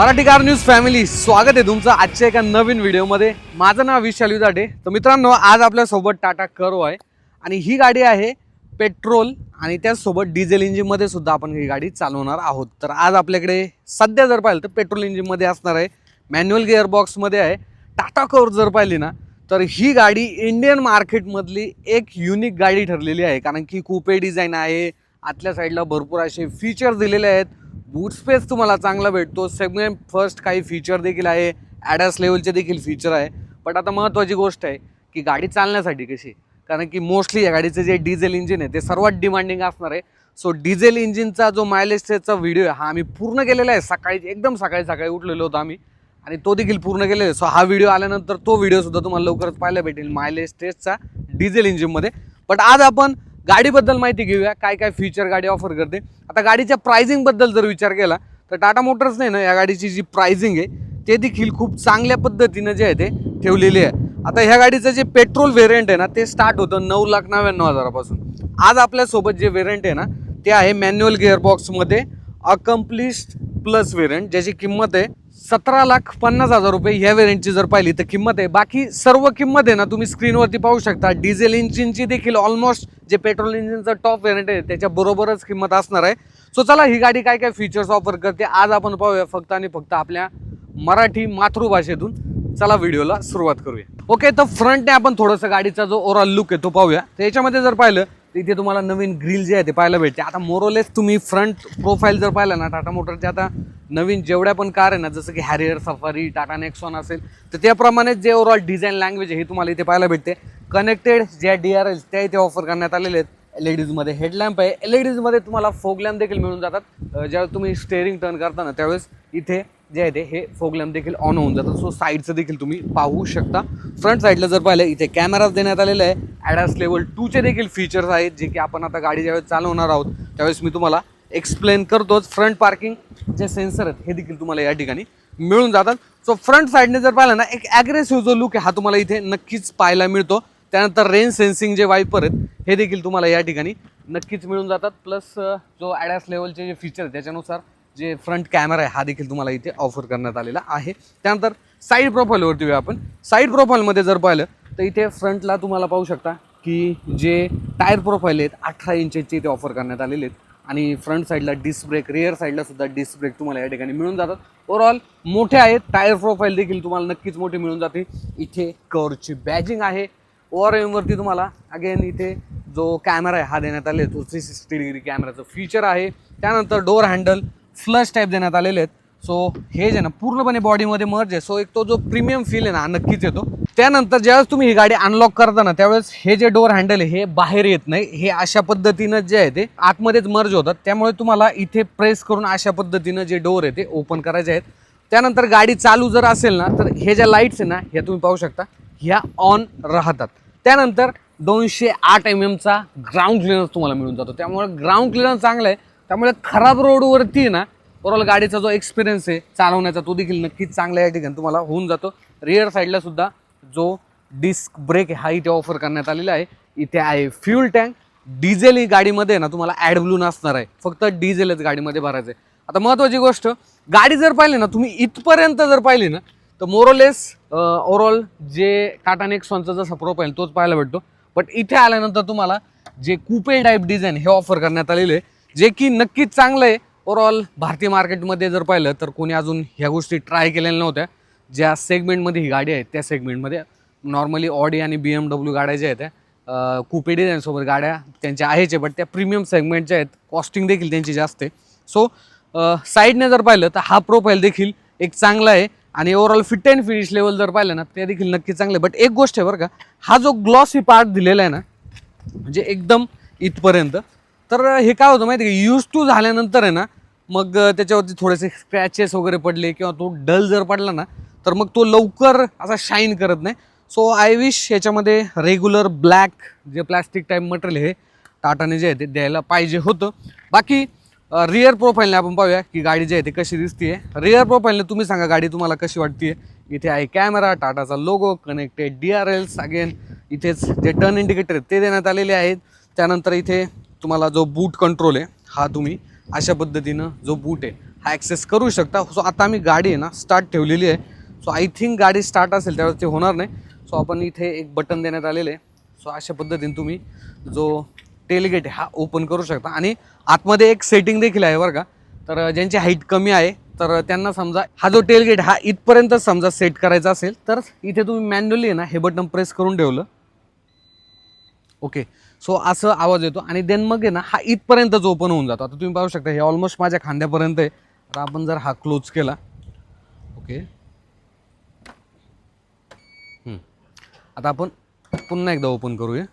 Marathi car news family स्वागत आहे तुमचं आजच्या एका नवीन व्हिडिओमध्ये. माझं नाव विशाल युदाटे तर मित्रांनो आज आपल्यासोबत टाटा करो आहे. आणि ही गाडी आहे पेट्रोल आणि त्याचसोबत डिझेल इंजिनमध्ये सुद्धा आपण ही गाडी चालवणार आहोत. तर आज आपल्याकडे सध्या जर पाहिलं तर पेट्रोल इंजिनमध्ये असणार आहे. मॅन्युअल गिअरबॉक्समध्ये आहे. टाटा कवर जर पाहिली ना तर ही गाडी इंडियन मार्केटमधली एक युनिक गाडी ठरलेली आहे. कारण की कुपे डिझाईन आहे. आतल्या साईडला भरपूर असे फीचर्स दिलेले आहेत. बूट स्पेस तुम्हाला चांगला भेटतो. सेगमेंट फर्स्ट काही फीचर देखील आहे. ॲडॅस लेवलचे देखील फीचर आहे. पण आता महत्त्वाची गोष्ट आहे की गाडी चालण्यासाठी कशी? कारण की मोस्टली या गाडीचं जे डिझेल इंजिन आहे ते सर्वात डिमांडिंग असणार आहे. सो डिझेल इंजिनचा जो मायलेज व्हिडिओ आहे हा आम्ही पूर्ण केलेला आहे. सकाळी एकदम सकाळी सकाळी उठलेलो होतो आम्ही. आणि तो देखील पूर्ण केलेला आहे. सो हा व्हिडिओ आल्यानंतर तो व्हिडिओसुद्धा तुम्हाला लवकरच पाहायला भेटेल. मायलेज टेस्टचा डिझेल इंजिनमध्ये बट आज आपण गाडीबद्दल माहिती घेऊया काय काय फीचर गाडी ऑफर करते. आता गाडीच्या प्रायझिंगबद्दल जर विचार केला तर टाटा मोटर्सने ना या गाडीची जी प्रायझिंग आहे ते देखील खूप चांगल्या पद्धतीनं जे आहे ते ठेवलेली आहे. आता ह्या गाडीचं जे पेट्रोल व्हेरियंट आहे ना ते स्टार्ट होतं नऊ लाख नव्याण्णव हजारापासून. आज आपल्यासोबत जे व्हेरियंट आहे ना ते आहे मॅन्युअल गिअरबॉक्समध्ये अकम्प्लिश्ड प्लस व्हेरियंट ज्याची किंमत आहे सतरा लाख पन्नास हजार रुपये ह्या व्हेरियंटची जर पाहिली तर किंमत आहे. बाकी सर्व किंमत आहे ना तुम्ही स्क्रीनवरती पाहू शकता. डिझेल इंजिनची देखील ऑलमोस्ट जे पेट्रोल इंजिनचं टॉप व्हेरियंट आहे त्याच्या बरोबरच किंमत असणार आहे. सो चला ही गाडी काय काय फीचर्स ऑफर करते आज आपण पाहूया फक्त आणि फक्त आपल्या मराठी मातृभाषेतून. चला व्हिडिओला सुरुवात करूया. ओके तर फ्रंटने आपण थोडंसं गाडीचा जो ओव्हरऑल लुक आहे तो पाहूया. तर याच्यामध्ये जर पाहिलं इथे तुम्हाला नवीन ग्रिल जे आहे ते पाहायला भेटते. आता मोरोलेस तुम्ही फ्रंट प्रोफाईल जर पाहिलं ना टाटा मोटरचे आता नवीन जेवढ्या पण कार आहे ना जसं की हॅरियर सफारी टाटा नेक्सॉन असेल तर त्याप्रमाणे जे ओव्हरऑल डिझाईन लँग्वेज आहे हे तुम्हाला इथे पाहायला भेटते. कनेक्टेड ज्या डी आर एल त्या इथे ऑफर करण्यात आलेले आहेत. एल ई डीजमध्ये हेडलॅम्प आहे. एल ई डीजमध्ये तुम्हाला फोग लॅम्प देखील मिळून जातात. ज्यावेळेस तुम्ही स्टेअरिंग टर्न करताना त्यावेळेस इथे जे आहे ते हे फोग लॅम्प देखील ऑन होऊन जातात. सो साईडचं देखील तुम्ही पाहू शकता. फ्रंट साईडला जर पाहिलं इथे कॅमेराज देण्यात आलेले आहे. ॲडॅस लेवल टूचे देखील फीचर्स आहेत जे की आपण आता गाडी ज्यावेळेस चालवणार आहोत त्यावेळेस मी तुम्हाला एक्सप्लेन करतोच. फ्रंट पार्किंग जे सेन्सर आहेत हे देखील तुम्हाला या ठिकाणी मिळून जातात. सो फ्रंट साईडने जर पाहिलं ना एक ॲग्रेसिव्ह जो लुक आहे हा तुम्हाला इथे नक्कीच पाहायला मिळतो. त्यानंतर रेन सेन्सिंग जे वायपर आहेत हे देखील तुम्हाला या ठिकाणी नक्कीच मिळून जातात. प्लस जो ॲडॅस लेवलचे जे फीचर आहेत त्याच्यानुसार जे फ्रंट कॅमेरा आहे हा देखील तुम्हाला इथे ऑफर करण्यात आलेला आहे. त्यानंतर साईड प्रोफाईलवरती येऊ आपण. साईड प्रोफाईलमध्ये जर पाहिलं तर इथे फ्रंटला तुम्हाला पाहू शकता की जे टायर प्रोफाईल आहेत अठरा इंचचे इथे ऑफर करण्यात आलेले आहेत. आणि फ्रंट साईडला डिस्क ब्रेक रिअर साईडला सुद्धा डिस्क ब्रेक तुम्हाला या ठिकाणी मिळून जातात. ओव्हरऑल मोठे आहेत. टायर प्रोफाईल देखील तुम्हाला नक्कीच मोठी मिळून जाते इथे कवरची बॅजिंग आहे. ओव्हर एमवरती तुम्हाला. अगेन इथे जो कॅमेरा आहे हा देण्यात आले तो थ्री सिक्स्टी डिग्री कॅमेराचं फीचर आहे. त्यानंतर डोअर हँडल फ्लश टाईप देण्यात आलेले आहेत. सो हे जे ना पूर्णपणे बॉडीमध्ये मर्ज आहे. सो एक तो जो प्रीमियम फील आहे ना हा नक्कीच येतो. त्यानंतर ज्यावेळेस तुम्ही ही गाडी अनलॉक करता ना त्यावेळेस हे जे डोअर हँडल आहे हे बाहेर येत नाही. हे अशा पद्धतीनं जे आहे ते आतमध्येच मर्ज होतात. त्यामुळे तुम्हाला इथे प्रेस करून अशा पद्धतीनं जे डोअर आहे ते ओपन करायचे आहेत. त्यानंतर गाडी चालू जर असेल ना तर हे ज्या लाईट्स आहे ना हे तुम्ही पाहू शकता. ह्या ऑन राहतात. त्यानंतर दोनशे आठ एम एमचा ग्राउंड क्लिअरन्स तुम्हाला मिळून जातो. त्यामुळे ग्राउंड क्लिअरन्स चांगलं आहे. त्यामुळे खराब रोडवरती ना ओव्हरऑल गाडीचा जो एक्सपिरियन्स आहे चालवण्याचा तो देखील नक्कीच चांगला या ठिकाणी तुम्हाला होऊन जातो. रिअर साईडला सुद्धा जो डिस्क ब्रेक हा इथे ऑफर करण्यात आलेला आहे. इथे आहे फ्युल टँक डिझेल ही गाडीमध्ये ना तुम्हाला ॲड ब्लू नसणार आहे. फक्त डिझेलच गाडीमध्ये भरायचं आहे. आता महत्त्वाची गोष्ट गाडी जर पाहिली ना तुम्ही इथपर्यंत जर पाहिली ना तर मोरोलेस ओव्हरऑल जे टाटा नेक्सॉनचा जसा प्रोफाईल तोच पाहायला भेटतो. बट इथे आल्यानंतर तुम्हाला जे कुपे टाईप डिझाईन हे ऑफर करण्यात आलेले आहे जे की नक्कीच चांगलं आहे. ओव्हरऑल भारतीय मार्केटमध्ये जर पाहिलं तर कोणी अजून ह्या गोष्टी ट्राय केलेल्या नव्हत्या. ज्या सेगमेंटमध्ये ही गाडी आहे त्या सेगमेंटमध्ये नॉर्मली ऑडी आणि बी एम डब्ल्यू गाड्या ज्या आहेत त्या कुपे डिझाईनसोबत गाड्या त्यांच्या आहेच आहे बट त्या प्रीमियम सेगमेंटच्या आहेत कॉस्टिंग देखील त्यांची जास्त आहे. सो साईडने जर पाहिलं तर हा प्रोफाईल देखील एक चांगला आहे. आणि overall fit and finish level जर पाहिलं ना ते देखील नक्की चांगलं आहे. बट एक गोष्ट आहे बरं का हा जो ग्लॉसी पार्ट दिलेला आहे ना म्हणजे एकदम इथपर्यंत तर हे काय होतं माहिती आहे का यूज टू झाल्यानंतर आहे ना मग त्याच्यावरती थोडेसे स्क्रॅचेस वगैरे पडले किंवा तो डल जर पडला ना तर मग तो लवकर असा शाईन करत नाही. सो आय विश याच्यामध्ये रेग्युलर ब्लॅक जे प्लॅस्टिक टाईप मटेरियल हे टाटाने जे आहे ते द्यायला पाहिजे होतं. बाकी रिअर प्रोफाईलने आपण पाहूया की गाडी जी आहे ती कशी दिसते रिअर प्रोफाईलने तुम्ही सांगा गाडी तुम्हाला कशी वाटते इथे आहे camera टाटाचा logo connected D R Ls again इथेच जे टर्न इंडिकेटर आहेत ते देण्यात आलेले आहेत. त्यानंतर इथे तुम्हाला जो बूट कंट्रोल आहे हा तुम्ही अशा पद्धतीनं जो बूट आहे हा ॲक्सेस करू शकता. सो आता आम्ही गाडी आहे ना स्टार्ट ठेवलेली आहे. सो आय थिंक गाडी स्टार्ट असेल त्यावेळेस ते होणार नाही. सो आपण इथे एक बटन देण्यात आलेलं आहे. सो अशा पद्धतीने तुम्ही जो टेलगेट हा ओपन करू शकता. आणि आतमध्ये एक सेटिंग देखील आहे बरं का. तर ज्यांची हाईट कमी आहे तर त्यांना समजा हा जो टेलगेट हा इथपर्यंत समजा सेट करायचा असेल तर इथे तुम्ही मॅन्युअली आहे ना हे बटन प्रेस करून ठेवलं. ओके सो असं आवाज येतो. आणि देन मग आहे ना हा इथपर्यंतच ओपन होऊन जातो. आता तुम्ही पाहू शकता हे ऑलमोस्ट माझ्या खांद्यापर्यंत आहे. आता आपण जर हा क्लोज केला. ओके आता आपण पुन्हा एकदा ओपन करूया.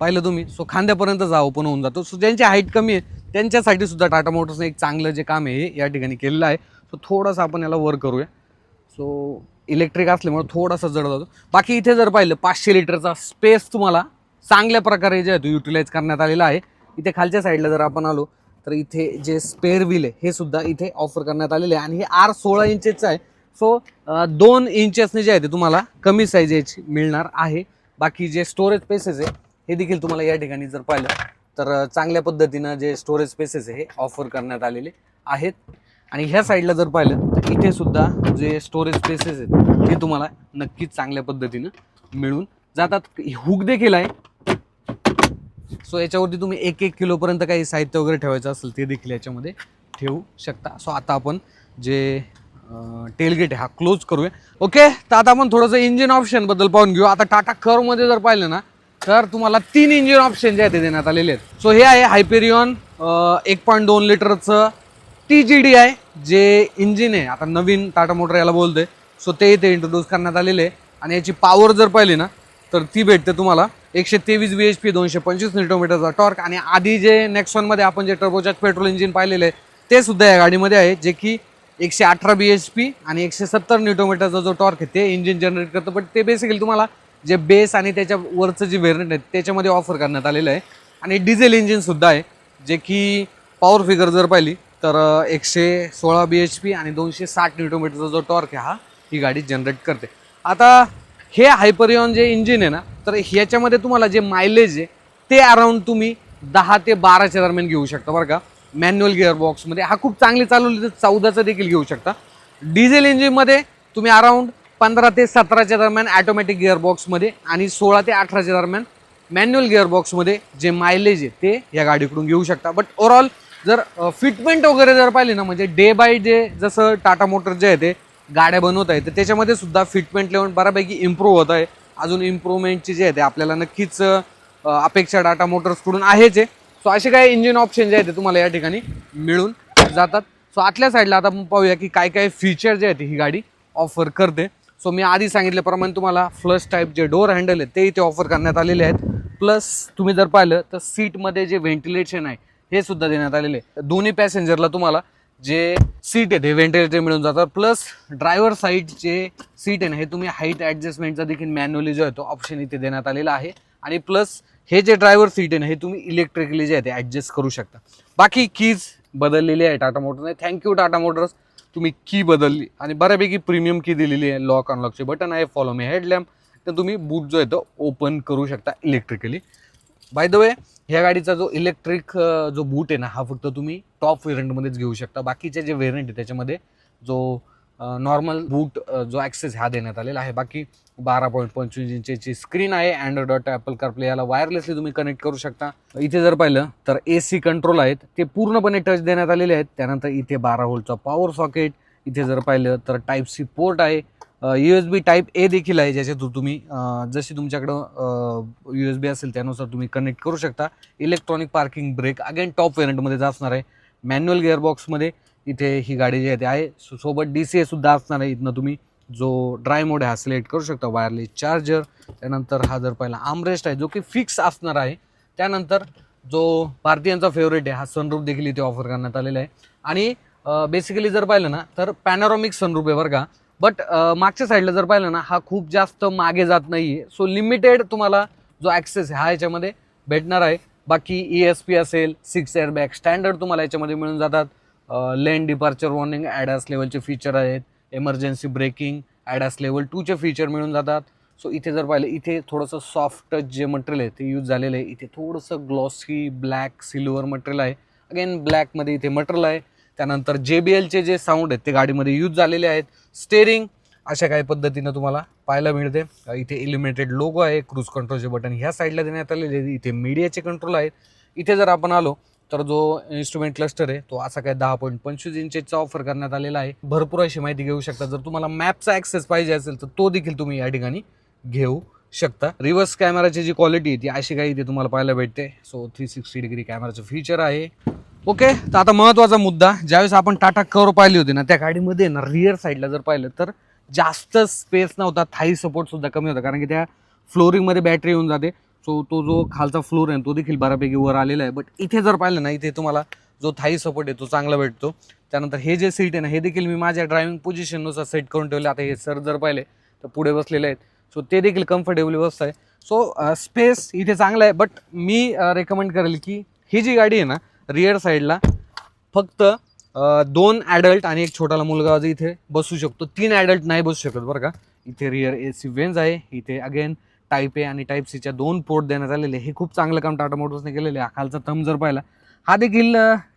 पाहिलं तुम्ही. सो खांद्यापर्यंत जा ओपन होऊन जातो. सो ज्यांची हाईट कमी आहे त्यांच्यासाठी सुद्धा टाटा मोटर्सने एक चांगलं जे काम आहे हे या ठिकाणी केलेलं आहे. सो थोडंसं आपण याला वर करूया. सो इलेक्ट्रिक असल्यामुळे थोडासा जड जातो. बाकी इथे जर पाहिलं पाचशे लिटरचा स्पेस तुम्हाला चांगल्या प्रकारे जे आहे तो युटिलाइज करण्यात आलेला आहे. इथे खालच्या साईडला जर आपण आलो तर इथे जे स्पेअर व्हील आहे हे सुद्धा इथे ऑफर करण्यात आलेले आहे. आणि हे आर सोळा इंचेसचं आहे. सो दोन इंचेसने जे आहे ते तुम्हाला कमी साईज याची मिळणार आहे. बाकी जे स्टोरेज स्पेसेस आहे हे देखील तुम्हाला या ठिकाणी जर पाहिलं तर चांगल्या पद्धतीनं जे स्टोरेज स्पेसेस आहे हे ऑफर करण्यात आलेले आहेत. आणि ह्या साईडला जर पाहिलं तर इथे सुद्धा जे स्टोरेज स्पेसेस आहेत ते तुम्हाला नक्कीच चांगल्या पद्धतीनं मिळून जातात. हुक देखील आहे. सो याच्यावरती तुम्ही एक एक किलोपर्यंत काही साहित्य वगैरे ठेवायचं असेल ते देखील याच्यामध्ये ठेवू शकता. सो आता आपण जे टेलगेट आहे हा क्लोज करूया. ओके तर आता आपण थोडंसं इंजिन ऑप्शनबद्दल पाहून घेऊ. आता टाटा करमध्ये जर पाहिलं ना तर तुम्हाला तीन इंजिन ऑप्शन जे आहे ते देण्यात आलेले आहेत. सो हे आहे हायपेरियॉन एक पॉईंट दोन लिटरचं टी जी डी आहे जे इंजिन आहे. आता नवीन टाटा मोटर याला बोलते सो ते इथे इंट्रोड्यूस करण्यात आलेले आहे. आणि याची पॉवर जर पाहिली ना तर ती भेटते तुम्हाला एकशे तेवीस बी एच पी दोनशे पंचवीस न्यूटोमीटरचा टॉर्क आणि आधी जे नेक्सॉनमध्ये आपण जे टर्बोचार्ज पेट्रोल इंजिन पाहिलेलं आहे ते सुद्धा या गाडीमध्ये आहे जे की एकशे अठरा बी एच पी आणि एकशे सत्तर न्यूटोमीटरचा जो टॉर्क आहे ते इंजिन जनरेट करतं. बट ते बेसिकली तुम्हाला जे बेस आणि त्याच्या वरचं जे व्हेरियंट आहे त्याच्यामध्ये ऑफर करण्यात आलेलं आहे. आणि डिझेल इंजिनसुद्धा आहे जे की पॉवर फिगर जर पाहिली तर एकशे सोळा बी एच पी आणि दोनशे साठ न्यूटोमीटरचा जो टॉर्क आहे हा ही गाडी जनरेट करते. आता हे हायपरियॉन जे इंजिन आहे ना तर ह्याच्यामध्ये तुम्हाला जे मायलेज आहे ते अराउंड तुम्ही दहा ते बाराच्या दरम्यान घेऊ शकता बरं का. मॅन्युअल गिअर बॉक्समध्ये हा खूप चांगली चालवली तर चौदाचा देखील घेऊ शकता. डिझेल इंजिनमध्ये तुम्ही अराउंड पंधरा ते सतराच्या दरम्यान ॲटोमॅटिक गिअरबॉक्समध्ये आणि सोळा ते अठराच्या दरम्यान मॅन्युअल गिअरबॉक्समध्ये जे मायलेज आहे ते या गाडीकडून घेऊ शकता. बट ओव्हरऑल जर फिटमेंट वगैरे जर पाहिली ना म्हणजे डे बाय डे जसं टाटा मोटर जे आहे ते गाड्या बनवत आहे तर त्याच्यामध्ये सुद्धा फिटमेंट लेवल बऱ्यापैकी इम्प्रूव्ह होत आहे. अजून इम्प्रूव्हमेंटची जे आहे ते आपल्याला नक्कीच अपेक्षा टाटा मोटर्सकडून आहेच आहे. सो असे काही इंजिन ऑप्शन जे आहेत ते तुम्हाला या ठिकाणी मिळून जातात. सो आतल्या साईडला आता आपण पाहूया की काय काय फीचर जे आहेत ही गाडी ऑफर करते. सो मी आधी सांगितल्याप्रमाणे तुम्हाला फ्लश टाईप जे डोअर हँडल आहे ते इथे ऑफर करण्यात आलेले आहेत. प्लस तुम्ही जर पाहिलं तर सीटमध्ये जे व्हेंटिलेशन आहे हे सुद्धा देण्यात आलेले आहे दोन्ही पॅसेंजरला तुम्हाला जे सीट आहे ते व्हेंटिलेटर मिळून जातात. प्लस ड्रायव्हर साईडचे सीट आहे ना हे तुम्ही हाईट ॲडजस्टमेंटचा देखील मॅन्युअली जो आहे तो ऑप्शन इथे देण्यात आलेला आहे. आणि प्लस हे जे ड्रायव्हर सीट आहे ना हे तुम्ही इलेक्ट्रिकली जे आहे ते ॲडजस्ट करू शकता. बाकी कीज बदललेली आहे टाटा मोटरने थँक्यू टाटा मोटर्स तुम्ही की बदलली आणि बऱ्यापैकी प्रीमियम की दिलेली आहे लॉक अनलॉकचे बटन आहे फॉलो मी हेडलॅम्प तर तुम्ही बूट जो आहे तो ओपन करू शकता इलेक्ट्रिकली बाय द वे ह्या गाडीचा जो इलेक्ट्रिक जो बूट आहे ना हा फक्त तुम्ही टॉप व्हेरियंटमध्येच घेऊ शकता. बाकीचे जे व्हेरियंट आहे त्याच्यामध्ये जो नॉर्मल बूट जो ॲक्सेस हा देण्यात आलेला आहे. बाकी बारा पॉईंट पंचवीस इंचेची स्क्रीन आहे. अँड्रॉइड डॉट ॲपल कारप्ले याला वायरलेसली तुम्ही कनेक्ट करू शकता. इथे जर पाहिलं तर ए सी कंट्रोल आहेत. ते पूर्णपणे टच देण्यात आलेले आहेत. त्यानंतर इथे बारा होल्टचा पॉवर सॉकेट इथे जर पाहिलं तर टाईप सी पोर्ट आहे. U S B type A देखील आहे ज्याच्यातून तुम्ही जशी तुमच्याकडं यू एस बी असेल त्यानुसार तुम्ही कनेक्ट करू शकता. Electronic parking brake again top व्हेरियंटमध्ये असणार आहे. मॅन्युअल गिअरबॉक्समध्ये इथे ही गाडी जी आहे ते आहे. सो- सोबत डी सी सुद्धा असणार आहे इथनं तुम्ही. जो ड्राय मोड आहे हा सिलेक्ट करू शकता. वायरलेस चार्जर त्यानंतर हा जर पहिला आमरेस्ट आहे जो की फिक्स असणार आहे. त्यानंतर जो भारतीयांचा फेवरेट आहे हा सनरूप देखील इथे ऑफर करण्यात आलेला आहे. आणि बेसिकली जर पाहिलं ना तर पॅनॉरॉमिक सनरूप आहे बरं का. बट मागच्या साईडला जर पाहिलं ना हा खूप जास्त मागे जात नाही आहे सो लिमिटेड तुम्हाला जो ॲक्सेस आहे हा याच्यामध्ये भेटणार आहे. बाकी ई एस पी असेल सिक्स एअर बॅग स्टँडर्ड तुम्हाला याच्यामध्ये मिळून जातात. लेन डिपार्चर वॉर्निंग ॲडास लेवलचे फीचर आहेत. एमर्जन्सी ब्रेकिंग ॲडास लेवल टूचे फीचर मिळून जातात. सो इथे जर पाहिलं इथे थोडंसं सॉफ्ट जे मटेरियल आहे ते यूज झालेलं आहे. इथे थोडंसं ग्लॉसी ब्लॅक सिल्वर मटेरियल आहे. अगेन ब्लॅकमध्ये इथे मटेरियल आहे. त्यानंतर जे बी एलचे जे साऊंड आहेत ते गाडीमध्ये यूज झालेले आहेत. स्टेरिंग अशा काही पद्धतीनं तुम्हाला पाहायला मिळते. इथे इलिमिटेड लोगो आहे क्रूज कंट्रोलचे बटन ह्या साईडला देण्यात आलेले इथे मीडियाचे कंट्रोल आहेत. इथे जर आपण आलो तर जो इन्स्ट्रुमेंट क्लस्टर आहे तो असा काय दहा पॉईंट पंचवीस इंचेसचा ऑफर करण्यात आलेला आहे. भरपूर अशी माहिती घेऊ शकता. जर तुम्हाला मॅपचा ॲक्सेस पाहिजे असेल तर तो देखील तुम्ही या ठिकाणी घेऊ शकता. रिव्हर्स कॅमेराची जी क्वालिटी आहे ती अशी काही इथे तुम्हाला पाहायला भेटते. सो थ्री सिक्स्टी डिग्री कॅमेराचं फीचर आहे. ओके तर आता महत्त्वाचा मुद्दा ज्यावेळेस आपण टाटा कवर पाहिली होती ना त्या गाडीमध्ये ना रिअर साईडला जर पाहिलं तर जास्त स्पेस नव्हता थाई सपोर्टसुद्धा कमी होता कारण की त्या फ्लोरिंगमध्ये बॅटरी येऊन जाते. सो तो जो खालचा फ्लोर आहे तो देखील बऱ्यापैकी वर आलेला आहे. बट इथे जर पाहिलं ना इथे तुम्हाला जो थाई सपोर्ट आहे तो चांगला भेटतो. त्यानंतर हे जे सीट आहे ना हे देखील मी माझ्या ड्रायव्हिंग पोझिशननुसार सेट करून ठेवले. आता हे सर जर पाहिले तर पुढे बसलेले आहेत. सो ते देखील कम्फर्टेबल बसत आहे. सो स्पेस इथे चांगला आहे. बट मी रेकमेंड करेल की ही जी गाडी आहे ना रिअर साईडला फक्त दोन ॲडल्ट आणि एक छोटाला मुलगा इथे बसू शकतो. तीन ॲडल्ट नाही बसू शकत बरं का. इथे रिअर ए सी वेन्स आहे. इथे अगेन टाईप ए आणि टाईप सीच्या दोन पोर्ट देण्यात आलेले हे खूप चांगलं काम टाटा मोटर्सने केलेलं आहे. खालचा थम जर पाहिला हा देखील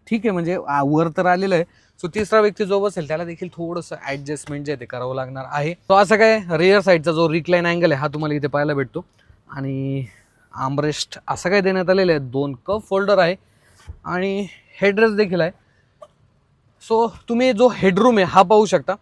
ठीक आहे म्हणजे वर तर आलेलं आहे. सो तिसरा व्यक्ती जो बसेल त्याला देखील थोडंसं ॲडजस्टमेंट जे आहे ते करावं लागणार आहे. तो असं काय रिअर साईडचा जो रिक्लाईन अँगल आहे हा तुम्हाला इथे पाहायला भेटतो. आणि आमरेस्ट असं काय देण्यात आलेलं आहे दोन कप फोल्डर आहे. आणि हेडरेस्ट देखील आहे. सो तुम्ही जो हेडरूम आहे हा पाहू शकता.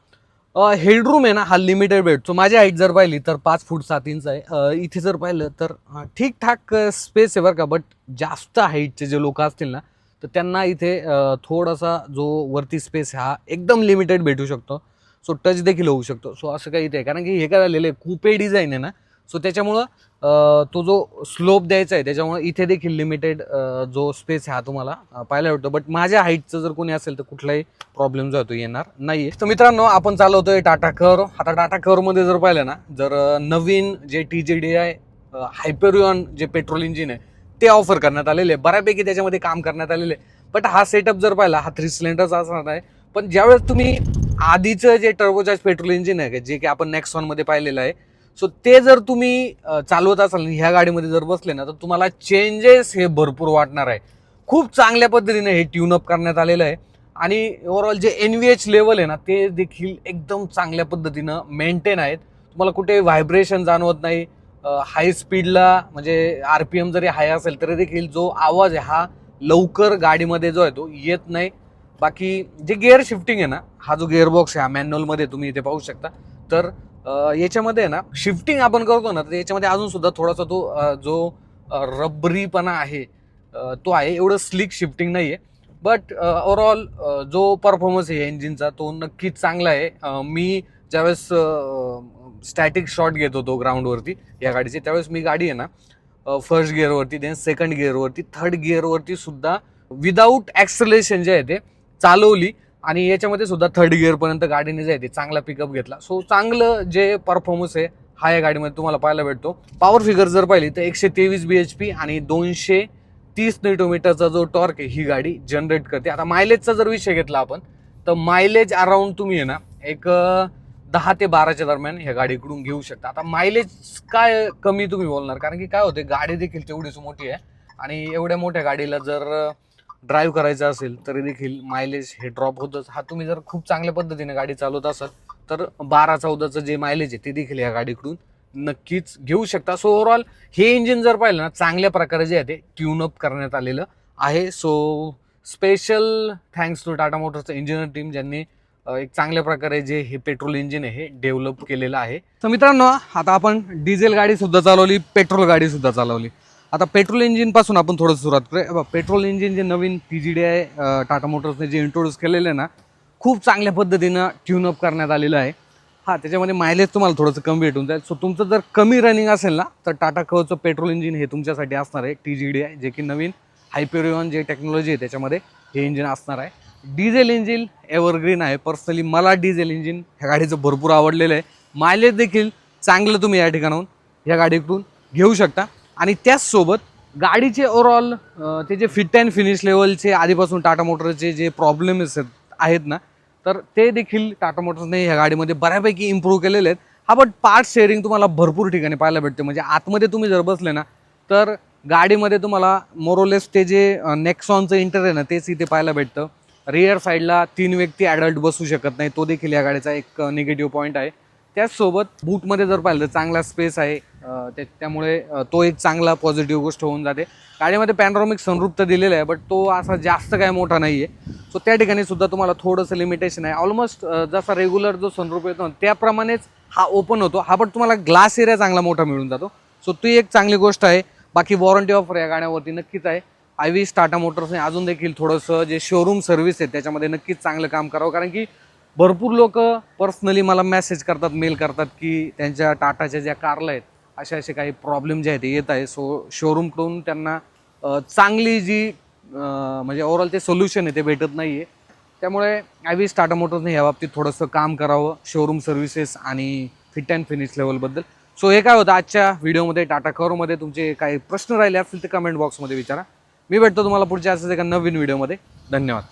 हेडरूम आहे ना हा लिमिटेड भेटतो माझी हाईट जर पाहिली तर पाच फूट सात इंच आहे. इथे जर पाहिलं तर ठीकठाक स्पेस आहे बरं का बट जास्त हाईटचे जे लोक असतील ना तर त्यांना इथे थोडासा जो वरती स्पेस हा एकदम लिमिटेड भेटू शकतो. सो टच देखील होऊ शकतो. सो असं काही इथे आहे. कारण की हे काय झालेलं आहे कुपे डिझाईन आहे ना सो त्याच्यामुळं तो जो स्लोप द्यायचा आहे त्याच्यामुळं इथे देखील लिमिटेड जो स्पेस आहे हा तुम्हाला पाहायला भेटतो. बट माझ्या हाईटचं जर कोणी असेल तर कुठलाही प्रॉब्लेम जो आहे तो येणार नाही तर मित्रांनो आपण चालवतोय टाटा कर आता टाटा करमध्ये जर पाहिलं ना जर नवीन जे T G D I Hyperion जे पेट्रोल इंजिन आहे ते ऑफर करण्यात आलेले आहे. बऱ्यापैकी त्याच्यामध्ये काम करण्यात आलेले आहे. बट हा सेटअप जर पाहिला हा थ्री सिलेंडरचा असणार आहे पण ज्यावेळेस तुम्ही आधीचं जे टर्बोचार्ज पेट्रोल इंजिन आहे जे की आपण नेक्सॉनमध्ये पाहिलेलं आहे सो ते जर तुम्ही चालवत असाल ह्या गाडीमध्ये जर बसले ना तर तुम्हाला चेंजेस हे भरपूर वाटणार आहे. खूप चांगल्या पद्धतीने हे ट्यूनअप करण्यात आलेलं आहे. आणि ओव्हरऑल जे एन व्ही एच लेवल आहे ना ते देखील एकदम चांगल्या पद्धतीनं मेंटेन आहेत. तुम्हाला कुठे व्हायब्रेशन जाणवत नाही. हाय स्पीडला म्हणजे आर पी एम जरी हाय असेल तरी देखील जो आवाज आहे हा लवकर गाडीमध्ये जो आहे तो येत नाही. बाकी जे गिअर शिफ्टिंग आहे ना हा जो गिअर बॉक्स आहे हा मॅन्युअलमध्ये तुम्ही इथे पाहू शकता. तर याच्यामध्ये ना शिफ्टिंग आपण करतो ना तर याच्यामध्ये अजून सुद्धा थोडासा तो जो रबरीपणा आहे तो आहे. एवढं स्लिक शिफ्टिंग नाही आहे बट ओवरऑल जो परफॉर्मन्स आहे इंजिनचा तो नक्कीच चांगला आहे. मी ज्यावेळेस स्टॅटिक शॉट घेत होतो ग्राउंडवरती या गाडीचे त्यावेळेस मी गाडी आहे ना फर्स्ट गिअरवरती देन सेकंड गिअरवरती थर्ड गिअरवरती सुद्धा विदाऊट ॲक्सलेशन जे आहे ते चालवली. आणि याच्यामध्ये सुद्धा थर्ड गिअरपर्यंत गाडीने जायची ते चांगला पिकअप घेतला. सो चांगलं जे परफॉर्मन्स आहे हा या गाडीमध्ये तुम्हाला पाहायला भेटतो. पॉवर फिगर जर पाहिली तर एकशे तेवीस बी एच पी आणि दोनशे तीस न्यूटोमीटरचा जो टॉर्क आहे ही गाडी जनरेट करते. आता मायलेजचा जर विषय घेतला आपण तर मायलेज अराऊंड तुम्ही आहे ना एक दहा ते बाराच्या दरम्यान ह्या गाडीकडून घेऊ शकता. आता मायलेज काय कमी तुम्ही बोलणार? कारण की काय होते गाडी देखील तेवढीच मोठी आहे. आणि एवढ्या मोठ्या गाडीला जर ड्राईव्ह करायचं असेल तरी देखील मायलेज हे ड्रॉप होतंच. हा तुम्ही जर खूप चांगल्या पद्धतीने गाडी चालवत असाल तर बारा चौदाचं जे मायलेज आहे ते देखील या गाडीकडून नक्कीच घेऊ शकता. सो ओव्हरऑल हे इंजिन जर पाहिलं ना चांगल्या प्रकारे जे आहे ते ट्यूनअप करण्यात आलेलं आहे. So special thanks to Tata मोटर्सचं engineer team ज्यांनी एक चांगल्या प्रकारे जे हे पेट्रोल इंजिन आहे हे डेव्हलप केलेलं आहे. तर मित्रांनो आता आपण डिझेल गाडी सुद्धा चालवली पेट्रोल गाडी सुद्धा चालवली. आता पेट्रोल इंजिनपासून आपण थोडं सुरुवात करूया. पेट्रोल इंजिन जे नवीन T G D I Tata मोटर्सने जे इंट्रोड्यूस केलेलं आहे ना खूप चांगल्या पद्धतीनं ट्यूनअप करण्यात आलेलं आहे. हां त्याच्यामध्ये मायलेज तुम्हाला थोडंसं कमी भेटून जाईल. सो तुमचं जर कमी रनिंग असेल ना तर टाटा कवचं पेट्रोल इंजिन हे तुमच्यासाठी असणार आहे. टी जी डी आय जे की नवीन हायपेरियॉन जे टेक्नॉलॉजी आहे त्याच्यामध्ये हे इंजिन असणार आहे. डिझेल इंजिन एव्हरग्रीन आहे. पर्सनली मला डिझेल इंजिन ह्या गाडीचं भरपूर आवडलेलं आहे. मायलेज देखील चांगलं तुम्ही या ठिकाणाहून ह्या गाडीकडून घेऊ शकता. आणि त्याचसोबत गाडीचे ओवरऑल ते जे फिट अँड फिनिश लेवलचे आधीपासून टाटा मोटरचे जे प्रॉब्लेम्स आहेत ना तर ते देखील टाटा मोटर्सने ह्या गाडीमध्ये बऱ्यापैकी इम्प्रूव्ह केलेले आहेत. हा बट पार्ट शेअरिंग तुम्हाला भरपूर ठिकाणी पाहायला भेटते. म्हणजे आतमध्ये तुम्ही जर बसले ना तर गाडीमध्ये तुम्हाला मोरोलेस ते जे नेक्सॉनचं इंटर आहे ना तेच इथे पाहायला भेटतं. रिअर साईडला तीन व्यक्ती ॲडल्ट बसू शकत नाही. तो देखील या गाडीचा एक निगेटिव्ह पॉईंट आहे. त्याचसोबत बूटमध्ये जर पाहिलं तर चांगला स्पेस आहे. त्या त्यामुळे तो एक चांगला पॉझिटिव्ह गोष्ट होऊन जाते. गाडीमध्ये पॅनरॉमिक सनरूप तर दिलेला आहे बट तो असा जास्त काय मोठा नाही आहे सो त्या ठिकाणी सुद्धा तुम्हाला थोडंसं लिमिटेशन आहे. ऑलमोस्ट जसा रेग्युलर जो सनरूप येतो त्याप्रमाणेच हा ओपन होतो. हा पण तुम्हाला ग्लास एरिया चांगला मोठा मिळून जातो. सो ती एक चांगली गोष्ट आहे. बाकी वॉरंटी ऑफर या गाड्यावरती नक्कीच आहे. आय व्ही टाटा मोटर्सने अजून देखील थोडंसं जे शोरूम सर्व्हिस आहे त्याच्यामध्ये नक्कीच चांगलं काम करावं. कारण की भरपूर लोक पर्सनली मला मेसेज करतात मेल करतात की त्यांच्या टाटाच्या ज्या कारला आहेत असे असे काही प्रॉब्लेम जे आहेत ते येत आहे. सो शोरूमकडून त्यांना चांगली जी म्हणजे ओव्हरऑल ते सोल्युशन आहे ते भेटत नाही आहे त्यामुळे आय टाटा मोटर्सने या बाबतीत थोडंसं काम करावं शोरूम सर्व्हिसेस आणि फिट अँड फिनिश लेवलबद्दल सो हे काय होतं आजच्या व्हिडिओमध्ये टाटा कवरमध्ये तुमचे काही प्रश्न राहिले असतील ते कमेंट बॉक्समध्ये विचारा. मी भेटतो तुम्हाला पुढच्या असंच एका नवीन व्हिडिओमध्ये धन्यवाद.